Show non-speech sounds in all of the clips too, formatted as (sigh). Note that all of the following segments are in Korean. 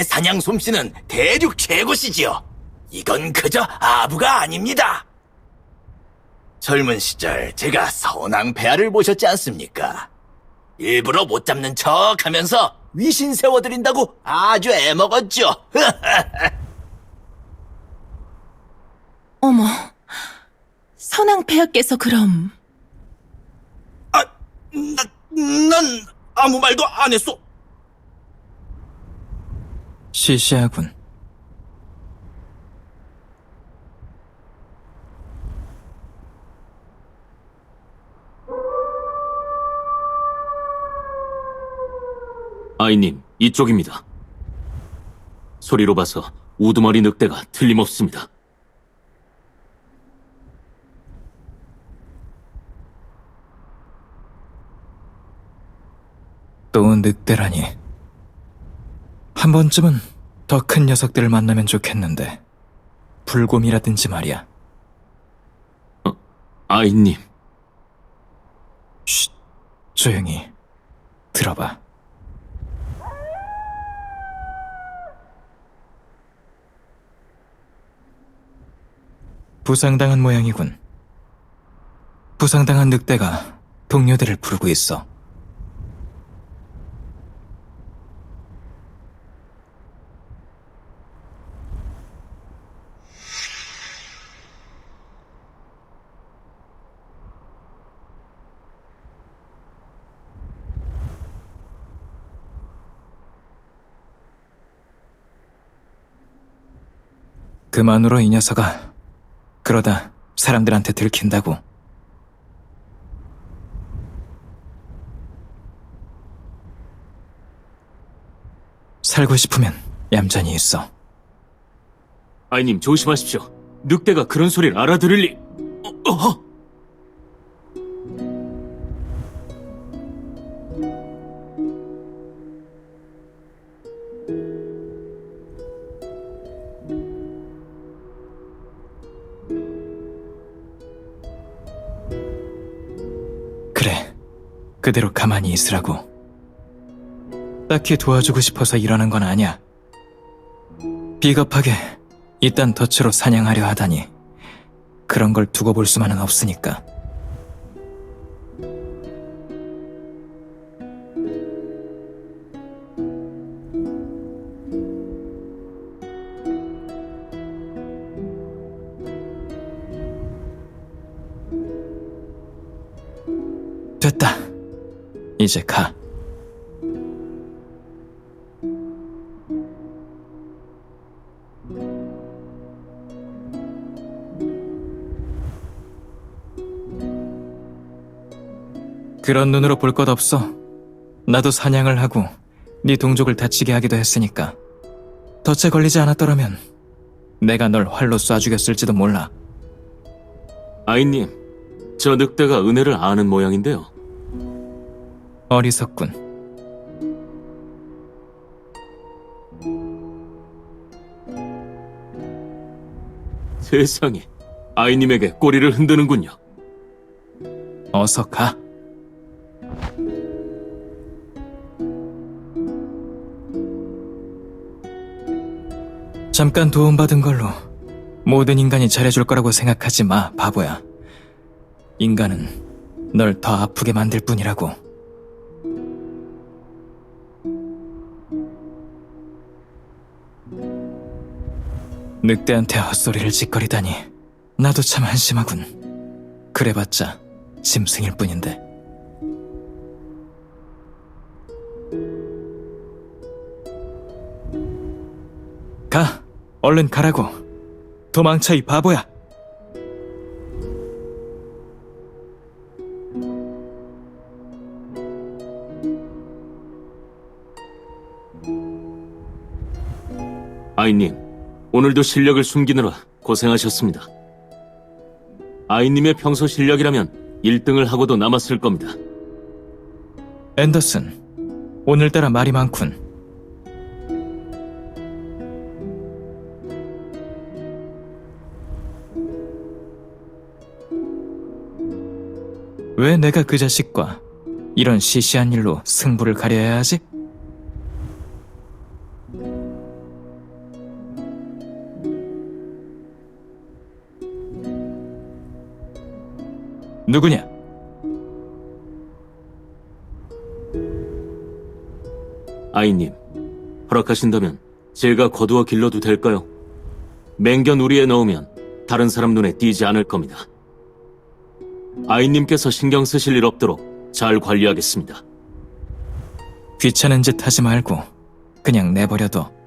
제 사냥 솜씨는 대륙 최고시지요. 이건 그저 아부가 아닙니다. 젊은 시절 제가 선왕 폐하를 모셨지 않습니까? 일부러 못 잡는 척 하면서 위신 세워드린다고 아주 애먹었죠. (laughs) 어머, 선왕 폐하께서 그럼 아, 나, 난 아무 말도 안 했어. 시시하군. 아이님, 이쪽입니다. 소리로 봐서 우두머리 늑대가 틀림없습니다. 또 늑대라니. 한 번쯤은 더 큰 녀석들을 만나면 좋겠는데. 불곰이라든지 말이야. 아이님, 쉿, 조용히. 들어봐. 부상당한 모양이군. 부상당한 늑대가 동료들을 부르고 있어. 그만으로 이 녀석아. 그러다 사람들한테 들킨다고. 살고 싶으면 얌전히 있어. 아이님 조심하십시오. 늑대가 그런 소리를 알아들을 리... 어, 어! 그 그대로 가만히 있으라고. 딱히 도와주고 싶어서 이러는 건 아니야. 비겁하게 이딴 덫으로 사냥하려 하다니. 그런 걸 두고 볼 수만은 없으니까. 됐다. 이제 가. 그런 눈으로 볼 것 없어. 나도 사냥을 하고 네 동족을 다치게 하기도 했으니까. 덫에 걸리지 않았더라면 내가 널 활로 쏴 죽였을지도 몰라. 아이님, 저 늑대가 은혜를 아는 모양인데요. 어리석군. 세상에, 아이님에게 꼬리를 흔드는군요. 어서 가. 잠깐 도움받은 걸로 모든 인간이 잘해줄 거라고 생각하지 마, 바보야. 인간은 널 더 아프게 만들 뿐이라고. 늑대한테 헛소리를 짓거리다니 나도 참 한심하군. 그래봤자 짐승일 뿐인데. 가, 얼른 가라고. 도망쳐 이 바보야. 아이님, 오늘도 실력을 숨기느라 고생하셨습니다. 아이님의 평소 실력이라면 1등을 하고도 남았을 겁니다. 앤더슨, 오늘따라 말이 많군. 왜 내가 그 자식과 이런 시시한 일로 승부를 가려야 하지? 누구냐? 아이님, 허락하신다면 제가 거두어 길러도 될까요? 맹견 우리에 넣으면 다른 사람 눈에 띄지 않을 겁니다. 아이님께서 신경 쓰실 일 없도록 잘 관리하겠습니다. 귀찮은 짓 하지 말고 그냥 내버려둬.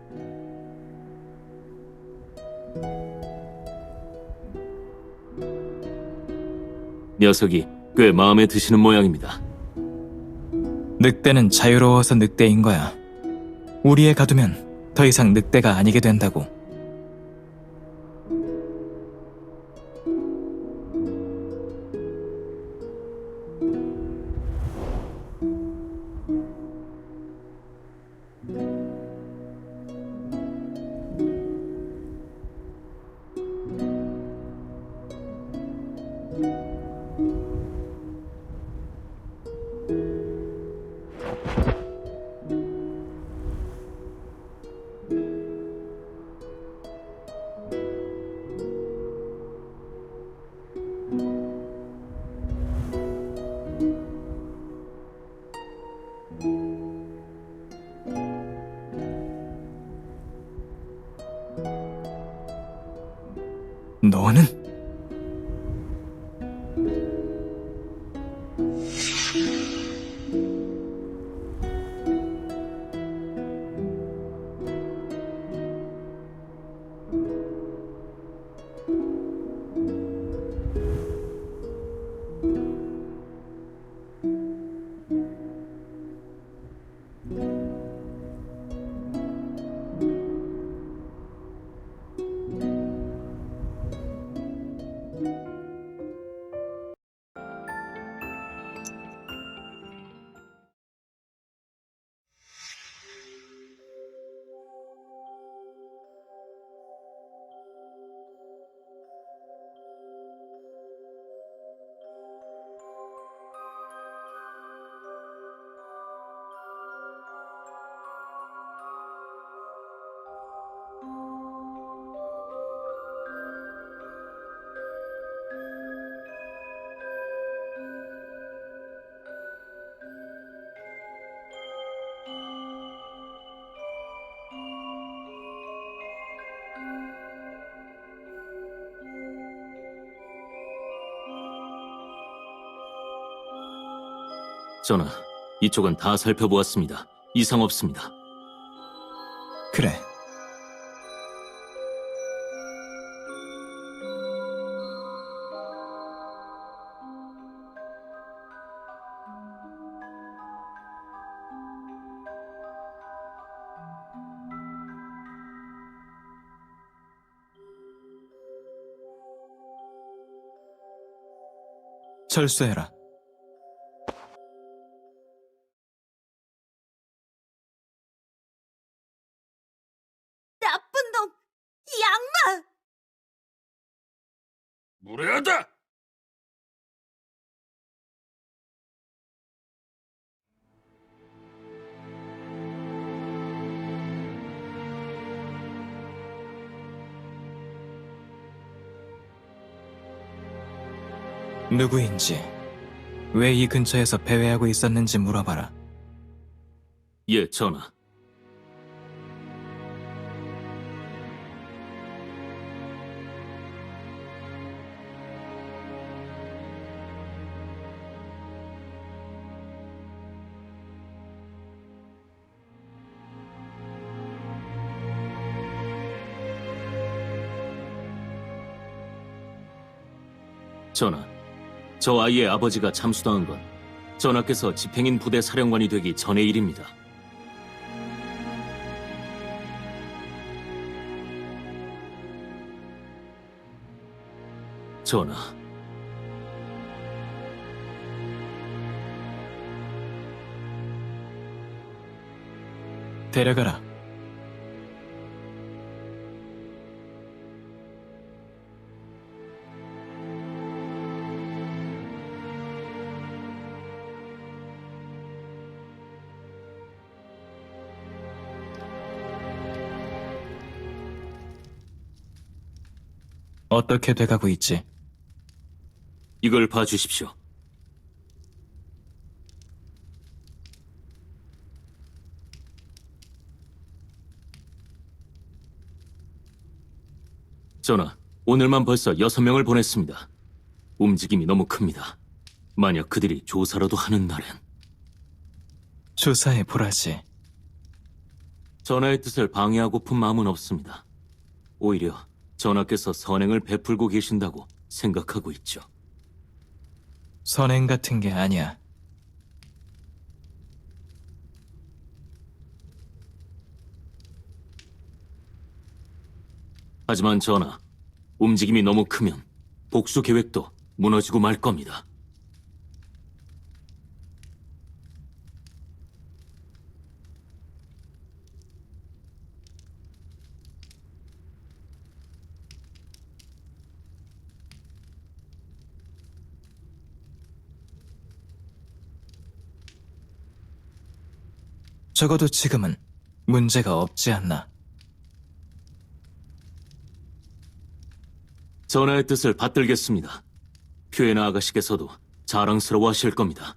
녀석이 꽤 마음에 드시는 모양입니다. 늑대는 자유로워서 늑대인 거야. 우리에 가두면 더 이상 늑대가 아니게 된다고. 너는? 전하, 이쪽은 다 살펴보았습니다. 이상 없습니다. 그래. 철수해라. 누구인지, 왜 이 근처에서 배회하고 있었는지 물어봐라. 예, 전하. 전하, 저 아이의 아버지가 참수당한 건 전하께서 집행인 부대 사령관이 되기 전의 일입니다. 전하, 데려가라. 어떻게 돼가고 있지? 이걸 봐주십시오. 전하, 오늘만 벌써 여섯 명을 보냈습니다. 움직임이 너무 큽니다. 만약 그들이 조사라도 하는 날엔 조사해 보라지. 전하의 뜻을 방해하고픈 마음은 없습니다. 오히려 전하께서 선행을 베풀고 계신다고 생각하고 있죠. 선행 같은 게 아니야. 하지만 전하, 움직임이 너무 크면 복수 계획도 무너지고 말 겁니다. 적어도 지금은 문제가 없지 않나. 전하의 뜻을 받들겠습니다. 표에나 아가씨께서도 자랑스러워 하실 겁니다.